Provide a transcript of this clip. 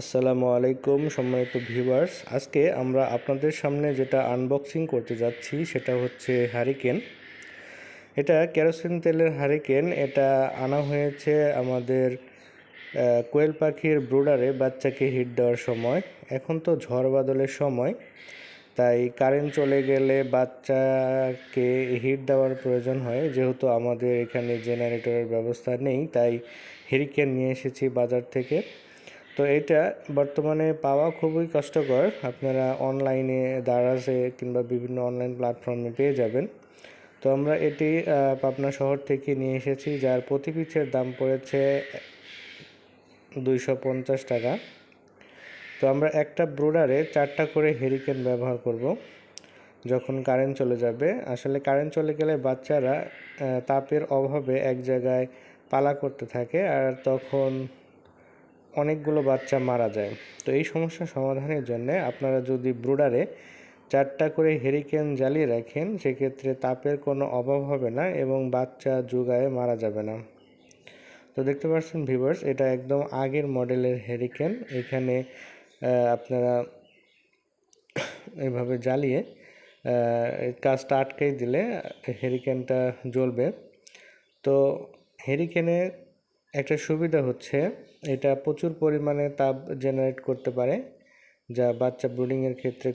আসসালামু আলাইকুম সম্মানিত ভিউয়ার্স। আজকে আমরা আপনাদের সামনে যেটা আনবক্সিং করতে যাচ্ছি সেটা হচ্ছে হারিকেন এটা কেরোসিন তেলের হারিকেন এটা আনা হয়েছে আমাদের কোয়েল পাখির ব্রুডারে বাচ্চাকে হিট দেওয়ার সময়। এখন তো ঝড় বাদলের সময়, তাই কারেন্ট চলে গেলে বাচ্চাকে হিট দেওয়ার প্রয়োজন হয়। যেহেতু আমাদের এখানে জেনারেটরের ব্যবস্থা নেই, তাই হেরিকেন নিয়ে এসেছি বাজার থেকে। তো এটা বর্তমানে পাওয়া খুবই কষ্টকর। আপনারা অনলাইনে দারাজে কিংবা বিভিন্ন অনলাইন প্ল্যাটফর্মে পেয়ে যাবেন। তো আমরা এটি পাবনা শহর থেকে নিয়ে এসেছি, যার প্রতি পিসের দাম পড়েছে দুইশো পঞ্চাশ টাকা। তো আমরা একটা ব্রোডারে চারটা করে হেরিকেন ব্যবহার করব, যখন কারেন্ট চলে যাবে। আসলে কারেন্ট চলে গেলে বাচ্চারা তাপের অভাবে এক জায়গায় পালা করতে থাকে, আর তখন অনেকগুলো বাচ্চা মারা যায়। তো এই সমস্যা সমাধানের জন্য আপনারা যদি ব্রুডারে চারটা করে হেরিকেন জ্বালিয়ে রাখেন, সেক্ষেত্রে তাপের কোনো অভাব হবে না এবং বাচ্চা যোগায় মারা যাবে না। তো দেখতে পাচ্ছেন ভিভার্স এটা একদম আগের মডেলের হেরিকেন এখানে আপনারা এভাবে জ্বালিয়ে কাজটা আটকাই দিলে হেরিকেনটা জ্বলবে। তো হেরিকেনে একটা সুবিধা হচ্ছে এটা প্রচুর পরিমাণে তাপ জেনারেট করতে পারে যা বাচ্চা ব্রুডিংয়ের ক্ষেত্রে